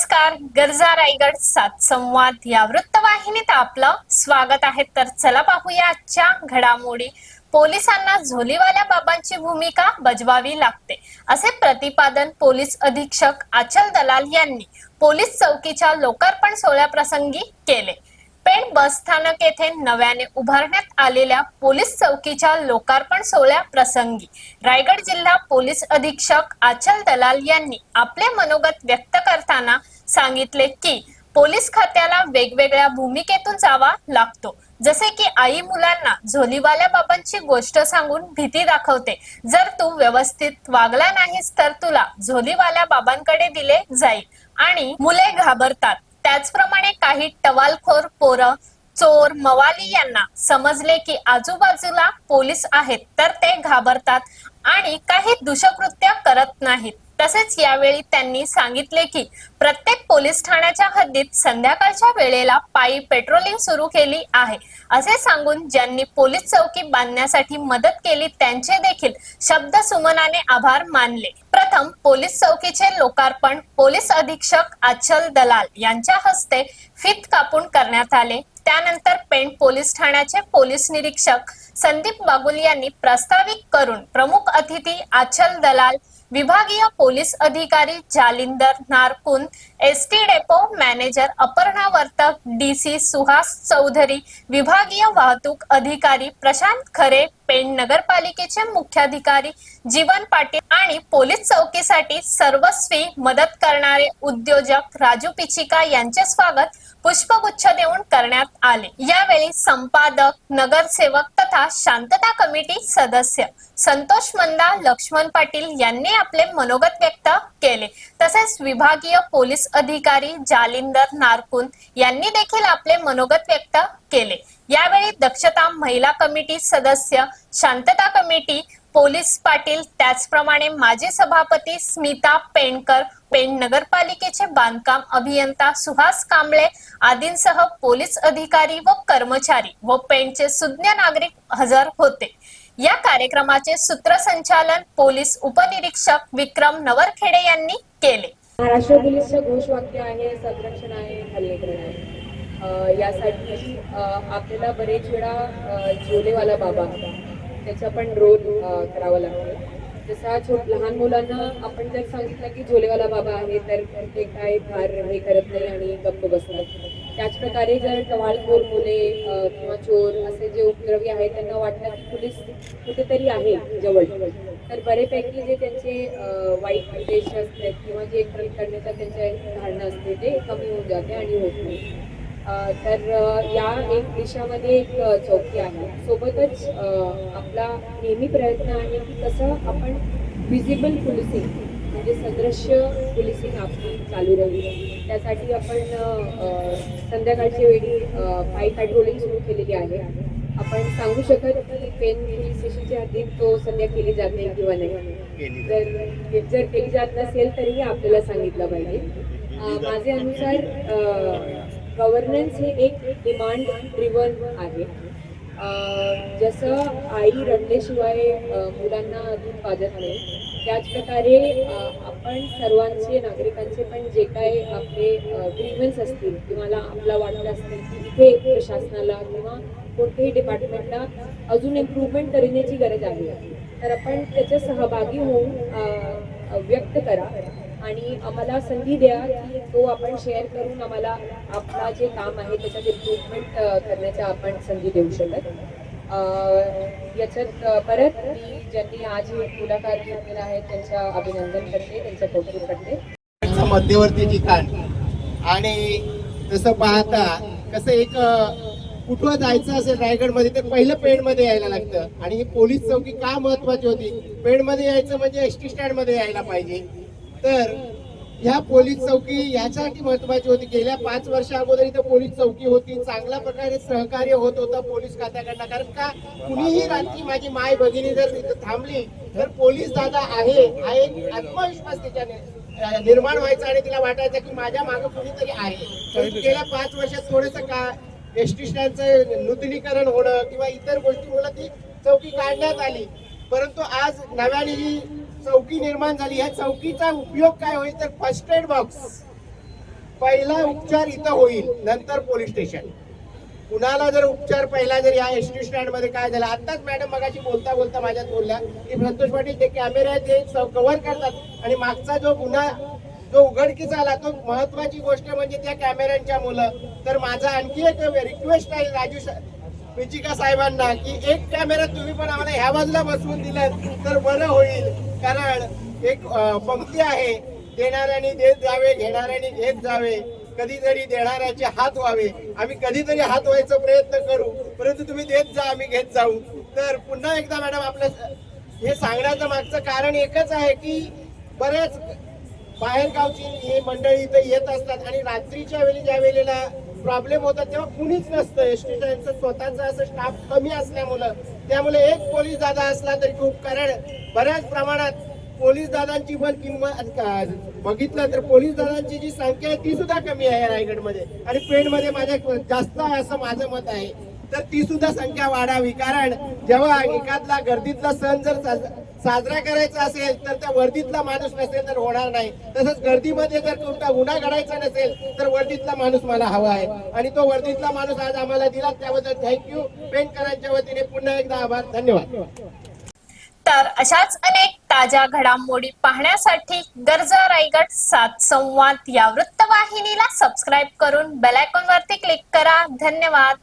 नमस्कार गरजा रायगड सात संवाद या वृत्तवाहिनीत आपलं स्वागत आहे. तर चला पाहूया आजच्या घडामोडी. पोलिसांना झोलीवाल्या बाबांची भूमिका बजवावी लागते. असे प्रतिपादन पोलीस अधीक्षक आचल दलाल यांनी पोलीस चौकीच्या लोकार्पण सोहळ्याप्रसंगी केले. पेण बस स्थानक येथे नव्याने उभारण्यात आलेल्या पोलीस चौकीच्या लोकार्पण सोहळ्या प्रसंगी रायगड जिल्हा पोलीस अधीक्षक आचल दलाल यांनी आपले मनोगत व्यक्त करताना सांगितले की पोलीस खात्याला वेगवेगळ्या भूमिकेतून जावा लागतो. जसे की आई मुलांना झोलीवाल्या बाबांची गोष्ट सांगून भीती दाखवते. जर तू व्यवस्थित वागला नाहीस तर तुला झोलीवाल्या बाबांकडे दिले जाईल आणि मुले घाबरतात. त्याचप्रमाणे काही टवालखोर पोरं चोर मवाली यांना समजले की आजूबाजूला पोलीस आहेत तर ते घाबरतात आणि काही दुषकृत्य करत नाहीत. तसेच यावेळी त्यांनी सांगितले की प्रत्येक पोलीस ठाण्याच्या हद्दीत संध्याकाळच्या वेळेला पायी पेट्रोलिंग सुरू केली आहे. असे सांगून ज्यांनी पोलीस चौकी बांधण्यासाठी मदत केली त्यांचे देखील शब्द सुमनाने आभार मानले. प्रथम पोलीस चौकीचे लोकार्पण पोलीस अधीक्षक आचल दलाल यांच्या हस्ते फित कापून करण्यात आले. त्यानंतर पेंट पोलीस ठाण्याचे पोलीस निरीक्षक संदीप बागुल यांनी प्रास्ताविक करून प्रमुख अतिथी आचल दलाल विभागीय पोलीस अधिकारी Jalindar Narkun S T depot manager Aparna Vartak D C Suhas Chaudhari विभागीय वाहतूक अधिकारी प्रशांत खरे पेण नगरपालिकेचे मुख्याधिकारी जीवन पाटील आणि पोलीस चौकीसाठी सर्वस्वी मदत करणारे उद्योजक राजू पिचिका यांचे स्वागत पुष्पगुच्छ देऊन करण्यात आले. यावेळी संपादक नगरसेवक तथा शांतता कमिटी सदस्य संतोष मंदा लक्ष्मण पाटील यांनी आपले मनोगत व्यक्त केले. तसेच विभागीय पोलीस अधिकारी जालिंदर नारकुन यांनी देखील आपले मनोगत व्यक्त केले. यावेळी दक्षता महिला कमिटी सदस्य शांतता कमिटी पोलीस पाटील त्याचप्रमाणे माजी सभापती स्मिता पेणकर पेण नगरपालिकेचे बांधकाम अभियंता सुहास कांबळे आदींसह पोलीस अधिकारी व कर्मचारी व पेणचे सुज्ञ नागरिक हजर होते. या कार्यक्रमाचे सूत्रसंचालन पोलीस उपनिरीक्षक विक्रम नवरखेडे यांनी केले. महाराष्ट्र पोलीसचं घोषवाक्य आहे संरक्षण आहे आहे. यासाठी आपल्याला बरेच वेळा जोलेवाला बाबा त्याचा पण रोल करावा लागतो. जसा छोट लहान मुलांना आपण जर सांगितलं की झोलेवाला बाबा आहे तर ते काय फार हे करत नाही आणि गप्प बसतात. त्याच प्रकारे जर टवाळखोर मुले किंवा चोर असे जे उपद्रवी आहेत त्यांना वाटलं की पोलीस कुठेतरी आहे जवळ. तर बरेपैकी जे त्यांचे वाईट उद्देश असतात किंवा जे करण्याचा त्यांच्या धारणा असते ते कमी होऊन जाते आणि होत नाही. तर या एक देशामध्ये एक चौकी आहे. सोबतच आपला नेहमी प्रयत्न आहे की कसं आपण विजिबल पोलिसिंग म्हणजे सदृश्य पोलिसिंग आपली चालू राहील त्यासाठी आपण संध्याकाळच्या वेळी पायी पॅट्रोलिंग सुरू केलेली आहे. आपण सांगू शकत की पेन पोलीस स्टेशनच्या हद्दीत तो सध्या केली जाते किंवा नाही. जर जर केली जात नसेल तरीही आपल्याला सांगितलं पाहिजे. माझे अनुसार गव्हर्नन्स हे एक डिमांड ड्रिवन आहे. जसं आई रडल्याशिवाय मुलांना दूध पाजत नाही त्याचप्रकारे आपण सर्वांचे नागरिकांचे पण जे काय आपले ग्रीवन्स असतील किंवा आपला वाटत असतील की इथे प्रशासनाला किंवा कोणत्याही डिपार्टमेंटला अजून इम्प्रूव्हमेंट करण्याची गरज आहे. तर आपण त्याच्या सहभागी होऊन व्यक्त करा. आणि आम्हाला संधी द्या की तो आपण शेअर करून आम्हाला आपला जे काम आहे त्याच्यात इम्प्रूव्हमेंट करण्याचा आपण संधी देऊ शकत. याच्यात परत मी ज्यांनी आज पुढाकार घेतलेला आहे त्यांच्या अभिनंदन करते त्यांचं कौतुक करते. मध्यवर्ती ठिकाण. आणि तसं पाहता कसं एक कुठं जायचं असेल रायगडमध्ये तर पहिलं पेणमध्ये यायला लागतं. आणि ही पोलीस चौकी का महत्वाची होती? पेणमध्ये यायचं म्हणजे एस टी स्टँडमध्ये यायला पाहिजे. तर ह्या पोलीस चौकी याच्यासाठी महत्वाची होती. गेल्या पाच वर्षा अगोदर इथं पोलीस चौकी होती. चांगल्या प्रकारे सहकार्य होत होतं पोलीस खात्याकडनं. कारण का कुणीही रात्री माझी माय भगिनी जर इथं थांबली तर पोलीस दादा आहे. हा एक आत्मविश्वास त्याच्याने निर्माण व्हायचा आणि तिला वाटायचं की माझ्या मागे कुणीतरी आहे. गेल्या पाच वर्षात थोडस का एस टी स्टँडचं नूतनीकरण होणं किंवा इतर गोष्टीमुळे ती चौकी काढण्यात आली. परंतु आज नव्याने ही चौकी निर्माण झाली. या चौकीचा उपयोग काय होईल तर फर्स्ट एड बॉक्स पहिला उपचार इथं होईल नंतर पोलीस स्टेशन कुणाला जर उपचार पहिला जर या एस टी स्टँडमध्ये काय झालं आताच मॅडम मगाशी बोलता बोलता माझ्यात बोलल्या की संतोष पाटील ते कॅमेरे आहेत ते कव्हर करतात आणि मागचा जो गुन्हा जो उघडकीचा आला तो महत्वाची गोष्ट म्हणजे त्या कॅमेऱ्यांच्या मुलं. तर माझा आणखी एक रिक्वेस्ट आहे राजू पिचिका साहेबांना की एक कॅमेरा तुम्ही पण आम्हाला ह्या बाजूला बसवून दिलात तर बरं होईल. कारण एक पंक्ती आहे देणाऱ्याने देत जावे घेणाऱ्याने घेत जावे कधीतरी देणाऱ्याचे हात व्हावे. आम्ही कधीतरी हात व्हायचा प्रयत्न करू परंतु तुम्ही देत जा आम्ही घेत जाऊ. तर पुन्हा एकदा मॅडम आपल्या हे सांगण्याचं मागचं कारण एकच आहे की बऱ्याच बाहेर गावची हे मंडळी इथं येत असतात आणि रात्रीच्या वेळी ज्या वेळेला प्रॉब्लेम होतात तेव्हा कुणीच नसतं. एस टी स्वतःचा असं स्टाफ कमी असल्यामुळं. त्यामुळे एक पोलीस दादा असला तरी खूप कारण. बऱ्याच प्रमाणात पोलीस दादांची पण किंमत बघितलं तर पोलीस दादांची जी संख्या आहे ती सुद्धा कमी आहे रायगडमध्ये. आणि पेणमध्ये माझ्या जास्त आहे असं माझं मत आहे. तर ती सुद्धा संख्या वाढावी. कारण जेव्हा एखादला गर्दीतला सण जर साजरा करायचा असेल तर त्या वर्दीतला माणूस नसेल तर होणार नाही. तसंच गर्दीमध्ये जर कोणता गुन्हा घडायचा नसेल तर वर्दीतला माणूस मला हवा आहे. आणि तो वर्दीतला माणूस आज आम्हाला दिला त्याबद्दल थँक्यू पेंटकरांच्या वतीने पुन्हा एकदा आभार धन्यवाद. तर अशाच अनेक ताज्या घडामोडी पाहण्यासाठी गरजा रायगड सात संवाद या वृत्तवाहिनीला सबस्क्राईब करून बेल आयकॉन वरती क्लिक करा. धन्यवाद.